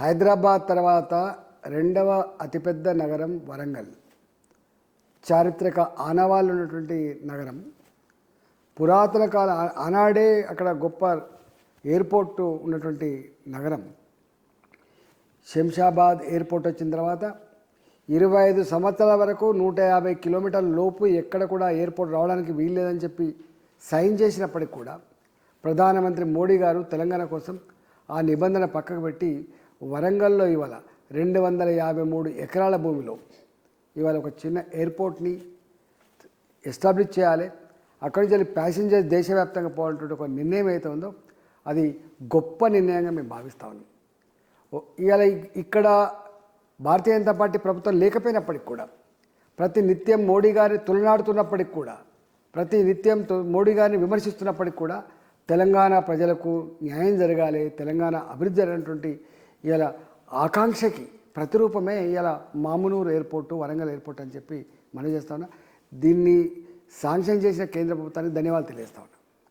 హైదరాబాద్ తర్వాత రెండవ అతిపెద్ద నగరం వరంగల్. చారిత్రక ఆనవాళ్ళు ఉన్నటువంటి నగరం. పురాతన కాల ఆనాడే అక్కడ గొప్ప ఎయిర్పోర్ట్ ఉన్నటువంటి నగరం. శంషాబాద్ ఎయిర్పోర్ట్ వచ్చిన తర్వాత ఇరవై ఐదు సంవత్సరాల వరకు నూట యాభై కిలోమీటర్ల లోపు ఎక్కడ కూడా ఎయిర్పోర్ట్ రావడానికి వీల్లేదని చెప్పి సైన్ చేసినప్పటికి కూడా ప్రధానమంత్రి మోడీ గారు తెలంగాణ కోసం ఆ నిబంధన పక్కకు పెట్టి వరంగల్లో ఇవాళ రెండు వందల యాభై మూడు ఎకరాల భూమిలో ఇవాళ ఒక చిన్న ఎయిర్పోర్ట్ని ఎస్టాబ్లిష్ చేయాలి. అక్కడి నుంచి వెళ్ళి దేశవ్యాప్తంగా పోవాలంటే ఒక నిర్ణయం అయితే ఉందో అది గొప్ప నిర్ణయంగా మేము భావిస్తా ఉన్నాం. ఇవాళ ఇక్కడ భారతీయ జనతా పార్టీ ప్రభుత్వం లేకపోయినప్పటికి కూడా ప్రతి నిత్యం మోడీ గారిని తులనాడుతున్నప్పటికి కూడా ప్రతి నిత్యం మోడీ గారిని విమర్శిస్తున్నప్పటికి కూడా తెలంగాణ ప్రజలకు న్యాయం జరగాలి తెలంగాణ అభివృద్ధి జరిగినటువంటి ఇలా ఆకాంక్షకి ప్రతిరూపమే ఇలా మామునూరు ఎయిర్పోర్టు వరంగల్ ఎయిర్పోర్ట్ అని చెప్పి మనం చేస్తా ఉన్నా. దీన్ని శాంక్షన్ చేసిన కేంద్ర ప్రభుత్వానికి ధన్యవాదాలు తెలియజేస్తా ఉన్నా.